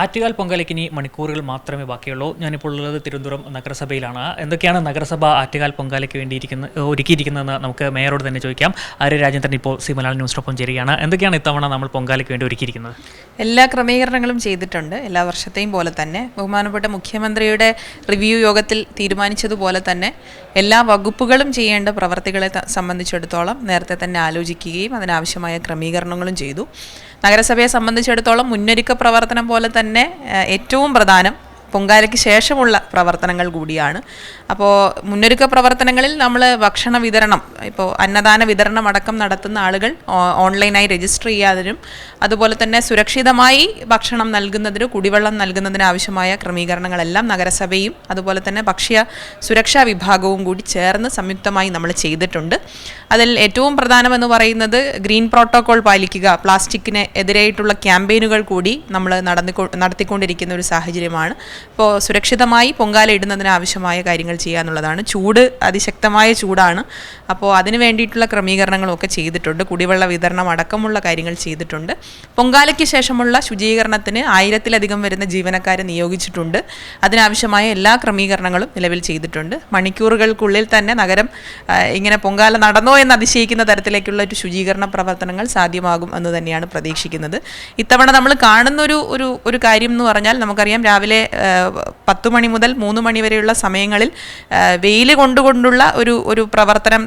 ആറ്റുകാൽ പൊങ്കാലയ്ക്ക് ഇനി മണിക്കൂറുകൾ മാത്രമേ ബാക്കിയുള്ളൂ. ഞാനിപ്പോൾ ഉള്ളത് തിരുവനന്തപുരം നഗരസഭയിലാണ്. എന്തൊക്കെയാണ് നഗരസഭ ആറ്റുകാൽ പൊങ്കാലയ്ക്ക് വേണ്ടിയിരിക്കുന്ന ഒരുക്കിയിരിക്കുന്നതെന്ന് നമുക്ക് മേയറോട് തന്നെ ചോദിക്കാം. ആര്യ രാജേന്ദ്രൻ ഇപ്പോൾ സി മലയാളം ന്യൂസിനൊപ്പം ചേരുകയാണ്. എന്തൊക്കെയാണ് ഇത്തവണ നമ്മൾ പൊങ്കാലയ്ക്ക് വേണ്ടി ഒരുക്കിയിരിക്കുന്നത്? എല്ലാ ക്രമീകരണങ്ങളും ചെയ്തിട്ടുണ്ട്. എല്ലാ വർഷത്തെയും പോലെ തന്നെ. ബഹുമാനപ്പെട്ട മുഖ്യമന്ത്രിയുടെ റിവ്യൂ യോഗത്തിൽ തീരുമാനിച്ചതുപോലെ തന്നെ എല്ലാ വകുപ്പുകളും ചെയ്യേണ്ട പ്രവർത്തികളെ സംബന്ധിച്ചിടത്തോളം നേരത്തെ തന്നെ ആലോചിക്കുകയും അതിനാവശ്യമായ ക്രമീകരണങ്ങളും ചെയ്തു. നഗരസഭയെ സംബന്ധിച്ചിടത്തോളം മുന്നൊരുക്ക പ്രവർത്തനം പോലെ തന്നെ ഏറ്റവും പ്രധാനം പൊങ്കാലയ്ക്ക് ശേഷമുള്ള പ്രവർത്തനങ്ങൾ കൂടിയാണ്. അപ്പോൾ മുന്നൊരുക്ക പ്രവർത്തനങ്ങളിൽ നമ്മൾ ഭക്ഷണ വിതരണം ഇപ്പോൾ അന്നദാന വിതരണം അടക്കം നടത്തുന്ന ആളുകൾ ഓൺലൈനായി രജിസ്റ്റർ ചെയ്യാതിനും അതുപോലെ തന്നെ സുരക്ഷിതമായി ഭക്ഷണം നൽകുന്നതിന് കുടിവെള്ളം നൽകുന്നതിന് ആവശ്യമായ ക്രമീകരണങ്ങളെല്ലാം നഗരസഭയും അതുപോലെ തന്നെ ഭക്ഷ്യ സുരക്ഷാ വിഭാഗവും കൂടി ചേർന്ന് സംയുക്തമായി നമ്മൾ ചെയ്തിട്ടുണ്ട്. അതിൽ ഏറ്റവും പ്രധാനമെന്ന് പറയുന്നത് ഗ്രീൻ പ്രോട്ടോകോൾ പാലിക്കുക പ്ലാസ്റ്റിക്കിന് എതിരായിട്ടുള്ള ക്യാമ്പയിനുകൾ കൂടി നമ്മൾ നടന്നു നടത്തിക്കൊണ്ടിരിക്കുന്ന ഒരു സാഹചര്യമാണ്. ഇപ്പോൾ സുരക്ഷിതമായി പൊങ്കാല ഇടുന്നതിന് ആവശ്യമായ കാര്യങ്ങൾ ചെയ്യുക എന്നുള്ളതാണ്. ചൂട് അതിശക്തമായ ചൂടാണ്. അപ്പോൾ അതിന് വേണ്ടിയിട്ടുള്ള ക്രമീകരണങ്ങളൊക്കെ ചെയ്തിട്ടുണ്ട്. കുടിവെള്ള വിതരണം അടക്കമുള്ള കാര്യങ്ങൾ ചെയ്തിട്ടുണ്ട്. പൊങ്കാലയ്ക്ക് ശേഷമുള്ള ശുചീകരണത്തിന് ആയിരത്തിലധികം വരുന്ന ജീവനക്കാരെ നിയോഗിച്ചിട്ടുണ്ട്. അതിനാവശ്യമായ എല്ലാ ക്രമീകരണങ്ങളും നിലവിൽ ചെയ്തിട്ടുണ്ട്. മണിക്കൂറുകൾക്കുള്ളിൽ തന്നെ നഗരം ഇങ്ങനെ പൊങ്കാല നടന്നോ എന്ന് അതിശയിക്കുന്ന തരത്തിലേക്കുള്ള ഒരു ശുചീകരണ പ്രവർത്തനങ്ങൾ സാധ്യമാകും എന്ന് തന്നെയാണ് പ്രതീക്ഷിക്കുന്നത്. ഇത്തവണ നമ്മൾ കാണുന്നൊരു ഒരു ഒരു കാര്യം എന്ന് പറഞ്ഞാൽ നമുക്കറിയാം രാവിലെ പത്ത് മണി മുതൽ മൂന്ന് മണി വരെയുള്ള സമയങ്ങളിൽ വെയിൽ കൊണ്ടുകൊണ്ടുള്ള ഒരു ഒരു പ്രവർത്തനം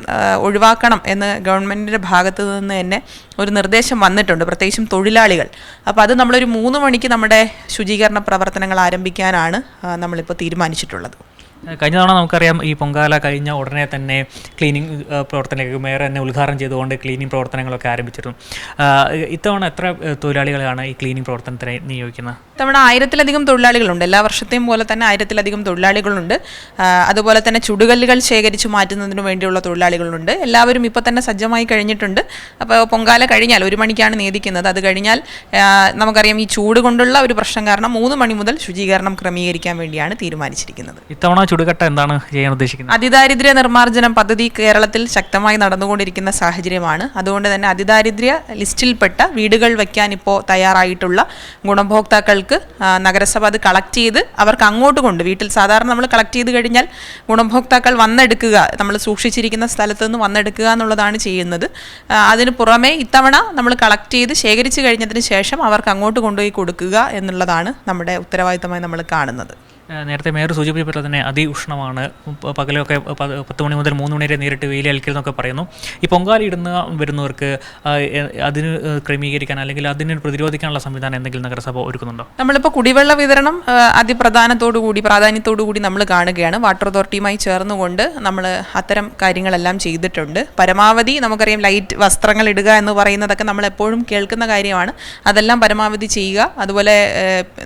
ഒഴിവാക്കണം എന്ന് ഗവൺമെന്റിന്റെ ഭാഗത്ത് നിന്ന് തന്നെ ഒരു നിർദ്ദേശം വന്നിട്ടുണ്ട്. പ്രത്യേകിച്ചും തൊഴിലാളികൾ. അപ്പോൾ അത് നമ്മളൊരു മൂന്ന് മണിക്ക് നമ്മുടെ ശുചീകരണ പ്രവർത്തനങ്ങൾ ആരംഭിക്കാനാണ് നമ്മളിപ്പോൾ തീരുമാനിച്ചിട്ടുള്ളത്. കഴിഞ്ഞ തവണ നമുക്കറിയാം ഈ പൊങ്കാല കഴിഞ്ഞ ഉടനെ തന്നെ ക്ലീനിങ് പ്രവർത്തനങ്ങൾ മേയർ തന്നെ ഉദ്ഘാടനം ചെയ്തുകൊണ്ട് ക്ലീനിങ് പ്രവർത്തനങ്ങളൊക്കെ ആരംഭിച്ചിരുന്നു. ഇത്തവണ എത്ര തൊഴിലാളികളാണ് ഈ ക്ലീനിങ് പ്രവർത്തനത്തിനായി നിയോഗിക്കുന്നത്? ഇത്തവണ ആയിരത്തിലധികം തൊഴിലാളികളുണ്ട്. എല്ലാ വർഷത്തെയും പോലെ തന്നെ ആയിരത്തിലധികം തൊഴിലാളികളുണ്ട്. അതുപോലെ തന്നെ ചുടുകല്ലുകൾ ശേഖരിച്ചു മാറ്റുന്നതിന് വേണ്ടിയുള്ള തൊഴിലാളികളുണ്ട്. എല്ലാവരും ഇപ്പോൾ തന്നെ സജ്ജമായി കഴിഞ്ഞിട്ടുണ്ട്. അപ്പോൾ പൊങ്കാല കഴിഞ്ഞാൽ ഒരു മണിക്കാണ് നീതിക്കുന്നത് അത് കഴിഞ്ഞാൽ നമുക്കറിയാം ഈ ചൂട് കൊണ്ടുള്ള ഒരു പ്രശ്നം കാരണം മൂന്ന് മണി മുതൽ ശുചീകരണം ക്രമീകരിക്കാൻ വേണ്ടിയാണ് തീരുമാനിച്ചിരിക്കുന്നത്. ഇത്തവണ ചുടുകട്ട എന്താണ് ചെയ്യാൻ ഉദ്ദേശിക്കുന്നത്? അതിദാരിദ്ര്യ നിർമ്മാർജനം പദ്ധതി കേരളത്തിൽ ശക്തമായി നടന്നുകൊണ്ടിരിക്കുന്ന സാഹചര്യമാണ്. അതുകൊണ്ട് തന്നെ അതിദാരിദ്ര്യ ലിസ്റ്റിൽപ്പെട്ട വീടുകൾ വയ്ക്കാൻ ഇപ്പോൾ തയ്യാറായിട്ടുള്ള ഗുണഭോക്താക്കൾക്ക് നഗരസഭ അത് കളക്ട് ചെയ്ത് അവർക്ക് അങ്ങോട്ട് കൊണ്ട് വീട്ടിൽ സാധാരണ നമ്മൾ കളക്ട് ചെയ്ത് കഴിഞ്ഞാൽ ഗുണഭോക്താക്കൾ വന്നെടുക്കുക നമ്മൾ സൂക്ഷിച്ചിരിക്കുന്ന സ്ഥലത്ത് നിന്ന് വന്നെടുക്കുക എന്നുള്ളതാണ് ചെയ്യുന്നത്. അതിന് പുറമെ ഇത്തവണ നമ്മൾ കളക്ട് ചെയ്ത് ശേഖരിച്ചു കഴിഞ്ഞതിന് ശേഷം അവർക്ക് അങ്ങോട്ട് കൊണ്ടുപോയി കൊടുക്കുക എന്നുള്ളതാണ് നമ്മുടെ ഉത്തരവാദിത്തമായി നമ്മൾ കാണുന്നത്. നേരത്തെ മേയർ സൂചിപ്പിച്ചപ്പോൾ തന്നെ അതിഉഷ്ണമാണ് പകലൊക്കെ പത്ത് മണി മുതൽ മൂന്ന് മണി വരെ നേരിട്ട് വെയിൽ എന്നൊക്കെ പറയുന്നു. ഈ പൊങ്കാല ഇടുന്ന വരുന്നവർക്ക് അതിന് ക്രമീകരിക്കാൻ അല്ലെങ്കിൽ അതിന് പ്രതിരോധിക്കാനുള്ള സംവിധാനം എന്തെങ്കിലും നഗരസഭ ഒരുക്കുന്നുണ്ടോ? നമ്മളിപ്പോൾ കുടിവെള്ള വിതരണം അതിപ്രധാനത്തോടുകൂടി പ്രാധാന്യത്തോടുകൂടി കൂടി പ്രാധാന്യത്തോടു കൂടി നമ്മൾ കാണുകയാണ്. വാട്ടർ അതോറിറ്റിയുമായി ചേർന്നുകൊണ്ട് നമ്മൾ അത്തരം കാര്യങ്ങളെല്ലാം ചെയ്തിട്ടുണ്ട്. പരമാവധി നമുക്കറിയാം ലൈറ്റ് വസ്ത്രങ്ങൾ ഇടുക എന്ന് പറയുന്നതൊക്കെ നമ്മൾ എപ്പോഴും കേൾക്കുന്ന കാര്യമാണ്. അതെല്ലാം പരമാവധി ചെയ്യുക. അതുപോലെ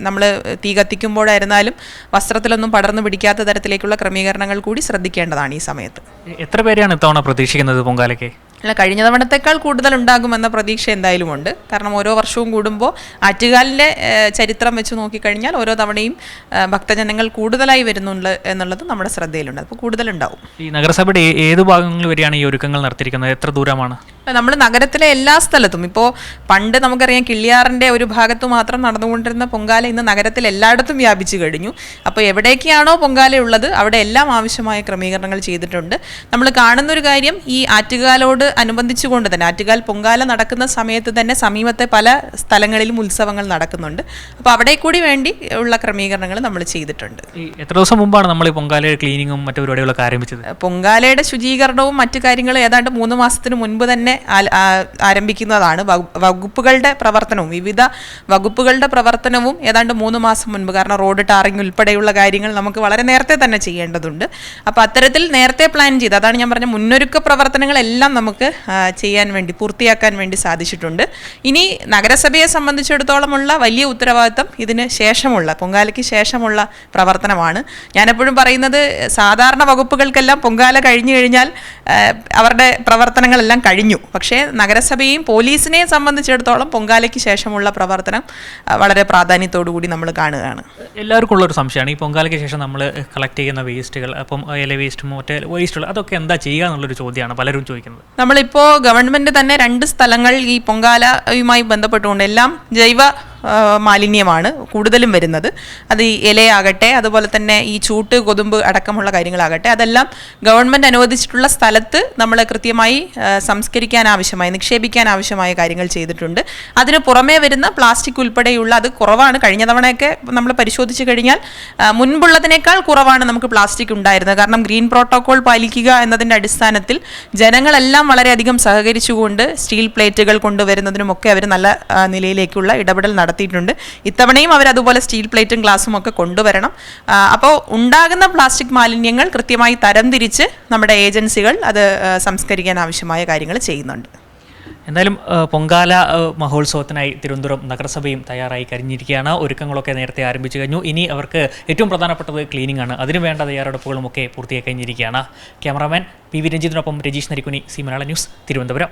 നമ്മൾ തീ കത്തിക്കുമ്പോഴായിരുന്നാലും വസ്ത്രത്തിലൊന്നും പടർന്നു പിടിക്കാത്ത തരത്തിലേക്കുള്ള ക്രമീകരണങ്ങൾ കൂടി ശ്രദ്ധിക്കേണ്ടതാണ് ഈ സമയത്ത്. എത്ര പേരെയാണ് ഇത്തവണ പ്രതീക്ഷിക്കുന്നത് പൊങ്കാലയ്ക്ക്? അല്ല കഴിഞ്ഞ തവണത്തേക്കാൾ കൂടുതൽ ഉണ്ടാകുമെന്ന പ്രതീക്ഷ എന്തായാലും ഉണ്ട് കാരണം ഓരോ വർഷവും കൂടുമ്പോൾ ആറ്റുകാലിന്റെ ചരിത്രം വെച്ച് നോക്കിക്കഴിഞ്ഞാൽ ഓരോ തവണയും ഭക്തജനങ്ങൾ കൂടുതലായി വരുന്നുണ്ട് എന്നുള്ളത് നമ്മുടെ ശ്രദ്ധയിലുണ്ട്. അപ്പോൾ കൂടുതലുണ്ടാവും. ഈ നഗരസഭയുടെ ഏത് ഭാഗങ്ങളിൽ വരെയാണ് ഈ ഒരുക്കങ്ങൾ നടത്തിയിരിക്കുന്നത്? എത്ര ദൂരമാണ്? നമ്മൾ നഗരത്തിലെ എല്ലാ സ്ഥലത്തും. ഇപ്പോൾ പണ്ട് നമുക്കറിയാം കിള്ളിയാറിന്റെ ഒരു ഭാഗത്ത് മാത്രം നടന്നുകൊണ്ടിരുന്ന പൊങ്കാല ഇന്ന് നഗരത്തിൽ എല്ലായിടത്തും വ്യാപിച്ചു കഴിഞ്ഞു. അപ്പോൾ എവിടേക്കാണോ പൊങ്കാല ഉള്ളത് അവിടെ എല്ലാം ആവശ്യമായ ക്രമീകരണങ്ങൾ ചെയ്തിട്ടുണ്ട്. നമ്മൾ കാണുന്നൊരു കാര്യം ഈ ആറ്റുകാലോട് അനുബന്ധിച്ചുകൊണ്ട് തന്നെ ആറ്റുകാൽ പൊങ്കാല നടക്കുന്ന സമയത്ത് തന്നെ സമീപത്തെ പല സ്ഥലങ്ങളിലും ഉത്സവങ്ങൾ നടക്കുന്നുണ്ട്. അപ്പോൾ അവിടെ കൂടി വേണ്ടി ഉള്ള ക്രമീകരണങ്ങൾ നമ്മൾ ചെയ്തിട്ടുണ്ട്. എത്ര ദിവസം മുമ്പാണ് നമ്മൾ ഈ പൊങ്കാലയുടെ ക്ലീനിങ്ങും മറ്റു പരിപാടികളൊക്കെ ആരംഭിച്ചത്? പൊങ്കാലയുടെ ശുചീകരണവും മറ്റു കാര്യങ്ങളും ഏതാണ്ട് മൂന്ന് മാസത്തിന് മുൻപ് തന്നെ ആരംഭിക്കുന്നതാണ്. വകുപ്പുകളുടെ പ്രവർത്തനവും വിവിധ വകുപ്പുകളുടെ പ്രവർത്തനവും ഏതാണ്ട് മൂന്ന് മാസം മുൻപ് കാരണം റോഡ് ടാറിംഗ് ഉൾപ്പെടെയുള്ള കാര്യങ്ങൾ നമുക്ക് വളരെ നേരത്തെ തന്നെ ചെയ്യേണ്ടതുണ്ട്. അപ്പോൾ അത്തരത്തിൽ നേരത്തെ പ്ലാൻ ചെയ്ത് അതാണ് ഞാൻ പറഞ്ഞ മുന്നൊരുക്ക പ്രവർത്തനങ്ങളെല്ലാം നമുക്ക് ചെയ്യാൻ വേണ്ടി പൂർത്തിയാക്കാൻ വേണ്ടി സാധിച്ചിട്ടുണ്ട്. ഇനി നഗരസഭയെ സംബന്ധിച്ചിടത്തോളമുള്ള വലിയ ഉത്തരവാദിത്തം ഇതിന് ശേഷമുള്ള പൊങ്കാലയ്ക്ക് ശേഷമുള്ള പ്രവർത്തനമാണ്. ഞാനെപ്പോഴും പറയുന്നത് സാധാരണ വകുപ്പുകൾക്കെല്ലാം പൊങ്കാല കഴിഞ്ഞു കഴിഞ്ഞാൽ അവരുടെ പ്രവർത്തനങ്ങളെല്ലാം കഴിഞ്ഞു. പക്ഷേ നഗരസഭയെയും പോലീസിനെയും സംബന്ധിച്ചിടത്തോളം പൊങ്കാലയ്ക്ക് ശേഷമുള്ള പ്രവർത്തനം വളരെ പ്രാധാന്യത്തോടു കൂടി നമ്മൾ കാണുകയാണ്. എല്ലാവർക്കും ഉള്ളൊരു സംശയമാണ്. ഈ പൊങ്കാലയ്ക്ക് ശേഷം നമ്മൾ കളക്ട് ചെയ്യുന്ന വേസ്റ്റുകൾ അപ്പം ഇല വേസ്റ്റും മറ്റേ വേസ്റ്റുകൾ അതൊക്കെ എന്താ ചെയ്യുക എന്നുള്ളൊരു ചോദ്യമാണ് പലരും ചോദിക്കുന്നത്. നമ്മളിപ്പോൾ ഗവൺമെന്റ് തന്നെ രണ്ട് സ്ഥലങ്ങൾ ഈ പൊങ്കാലയുമായി ബന്ധപ്പെട്ടുകൊണ്ട് എല്ലാം ജൈവ മാലിന്യമാണ് കൂടുതലും വരുന്നത്. അത് ഈ ഇലയാകട്ടെ അതുപോലെ തന്നെ ഈ ചൂട്ട് കൊതുമ്പ് അടക്കമുള്ള കാര്യങ്ങളാകട്ടെ അതെല്ലാം ഗവൺമെന്റ് അനുവദിച്ചിട്ടുള്ള സ്ഥലത്ത് നമ്മൾ കൃത്യമായി സംസ്കരിക്കാൻ ആവശ്യമായ നിക്ഷേപിക്കാൻ ആവശ്യമായ കാര്യങ്ങൾ ചെയ്തിട്ടുണ്ട്. അതിന് പുറമേ വരുന്ന പ്ലാസ്റ്റിക് ഉൾപ്പെടെയുള്ള അത് കുറവാണ്. കഴിഞ്ഞ തവണയൊക്കെ നമ്മൾ പരിശോധിച്ച് കഴിഞ്ഞാൽ മുൻപുള്ളതിനേക്കാൾ കുറവാണ് നമുക്ക് പ്ലാസ്റ്റിക് ഉണ്ടായിരുന്നത്. കാരണം ഗ്രീൻ പ്രോട്ടോകോൾ പാലിക്കുക എന്നതിന്റെ അടിസ്ഥാനത്തിൽ ജനങ്ങളെല്ലാം വളരെയധികം സഹകരിച്ചുകൊണ്ട് സ്റ്റീൽ പ്ലേറ്റുകൾ കൊണ്ടുവരുന്നതിനുമൊക്കെ അവർ നല്ല നിലയിലേക്കുള്ള ഇടപെടൽ നടത്തിയിട്ടുണ്ട്. ഇത്തവണയും അവർ അതുപോലെ സ്റ്റീൽ പ്ലേറ്റും ഗ്ലാസും ഒക്കെ കൊണ്ടുവരണം. അപ്പോൾ ഉണ്ടാകുന്ന പ്ലാസ്റ്റിക് മാലിന്യങ്ങൾ കൃത്യമായി തരംതിരിച്ച് നമ്മുടെ ഏജൻസികൾ അത് സംസ്കരിക്കാൻ ആവശ്യമായ കാര്യങ്ങൾ ചെയ്യുന്നുണ്ട്. എന്തായാലും പൊങ്കാല മഹോത്സവത്തിനായി തിരുവനന്തപുരം നഗരസഭയും തയ്യാറായി കഴിഞ്ഞിരിക്കുകയാണ്. ഒരുക്കങ്ങളൊക്കെ നേരത്തെ ആരംഭിച്ചു കഴിഞ്ഞു. ഇനി അവർക്ക് ഏറ്റവും പ്രധാനപ്പെട്ടത് ക്ലീനിംഗ് ആണ്. അതിനു വേണ്ട തയ്യാറെടുപ്പുകളും ഒക്കെ പൂർത്തിയായി കഴിഞ്ഞിരിക്കുകയാണ്. ക്യാമറാമാൻ പി വി രഞ്ജിത്തിനൊപ്പം രജീഷ് നരിക്കുനി സി മലയാള ന്യൂസ് തിരുവനന്തപുരം.